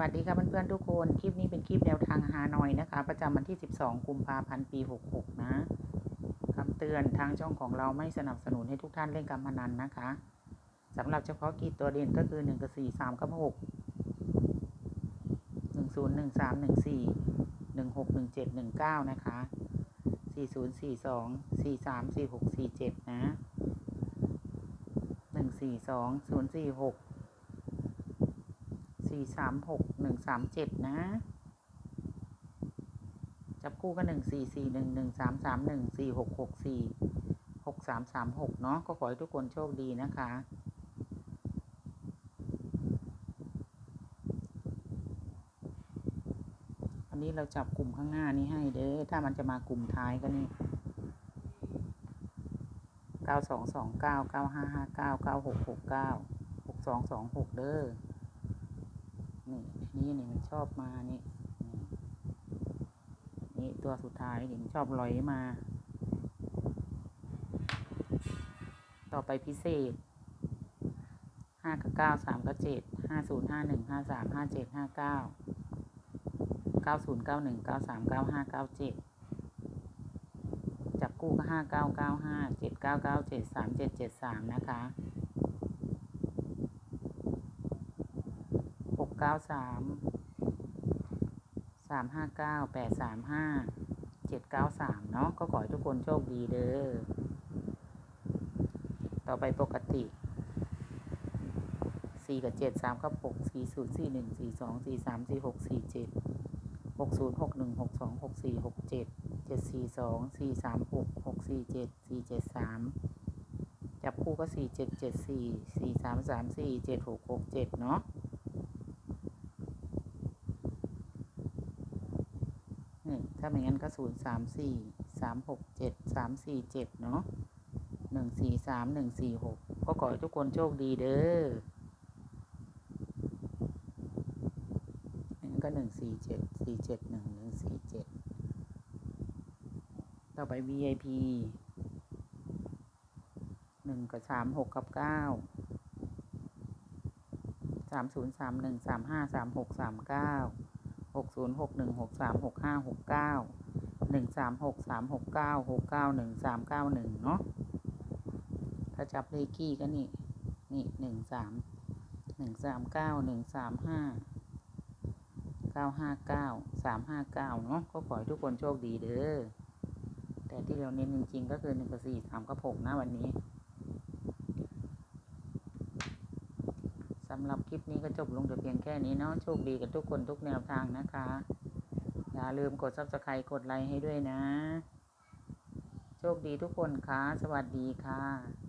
วัสดีค่ะเพื่อนๆทุกคน คลิปนี้เป็นคลิปแนวทางฮานอยนะคะ ประจำวันที่ 12 กุมภาพันธ์ ปี 66 นะคำเตือนทางช่องของเราไม่สนับสนุนให้ทุกท่านเล่นการพนันนะคะสำหรับเฉพาะกีดตัวเด่นก็คือ 1 กับ 4 3 กับ 6 1 0 1 3 1 4 1 6 1 7 1 9 นะคะ 4 0 4 2 4 3 4 6 4 7 นะ 1 4 2 0 4 6 สี่สามหกหนึ่งสามเจ็ดนะ จับคู่ก็หนึ่งสี่สี่หนึ่งหนึ่งสามสามหนึ่งสี่หกหกสี่หกสามสามหกเนาะก็ขอให้ทุกคนโชคดีนะคะอันนี้เราจับกลุ่มข้างหน้านี้ให้เด้อ ถ้ามันจะมากลุ่มท้ายก็นี่เก้าสองสองเก้าเก้าห้าห้าเก้าเก้าหกหกเก้าหกสองสองหกเด้อ นี่นี่นี่มันชอบมานี่นี่นี่ตัวสุดท้ายนี่มันชอบลอยมา ต่อไปพิเศษห้ากับเก้าสามกับเจ็ดห้าศูนย์ห้าหนึ่งห้าสามห้าเจ็ดห้าเก้าเก้าศูนย์เก้าหนึ่งเก้าสามเก้าห้าเก้าเจ็ดจับคู่ก็ห้าเก้าเก้าห้าเจ็ดเก้าเก้าเจ็ดสามเจ็ดเจ็ดสามนะคะ ห กเก้าสามสามห้าเก้าแปดสามห้าเจ็ดเก้าสามเนาะก็ขอให้ทุกคนโชคดีเด้อต่อไปปกติสี่กับเจ็ดสามกับหกสี่ศูนย์สี่หนึ่งสี่สองสี่สามสี่หกสี่เจ็ดหกศูนย์หกหนึ่งหกสองหกสี่หกเจ็ดเจ็ดสี่สองสี่สามหกหกสี่เจ็ดสี่เจ็ดสามจับคู่ก็สี่เจ็ดเจ็ดสี่สี่สามสามสี่เจ็ดหกหกเจ็ดเนาะ นี่ถ้าไม่งั้นก็ศูนย์สามสี่สามหกเจ็ดสามสี่เจ็ดเนาะหนึ่งสี่สามหนึ่งสี่หกก็ขอให้ทุกคนโชคดีเด้ออันนั้นก็หนึ่งสี่เจ็ดสี่เจ็ดหนึ่งหนึ่งสี่เจ็ดต่อไป VIP หนึ่งกับสามหกกับเก้าสามศูนย์สามหนึ่งสามห้าสามหกสามเก้า หกศูนย์หกหนึ่งหกสามหกห้าหกเก้าหนึ่งสามหกสามหกเก้าหกเก้าหนึ่งสามเก้าหนึ่งเนาะถ้าจับเลขกี้ก็นี่ นี่หนึ่งสามหนึ่งสามเก้าหนึ่งสามห้าเก้าห้าเก้าสามห้าเก้าเนาะก็ขอให้ทุกคนโชคดีเด้อแต่ที่เราเน้นจริงๆก็คือหนึ่งกับสี่สามกับหกนะวันนี้ำหรับคลิปนี้ก็จบลงแต่เพียงแค่นี้เนาะโชคดีกับทุกคนทุกแนวทางนะคะ อย่าลืมกด s u b สไครต์กดไลค์ให้ด้วยนะ โชคดีทุกคนค่ะ สวัสดีค่ะ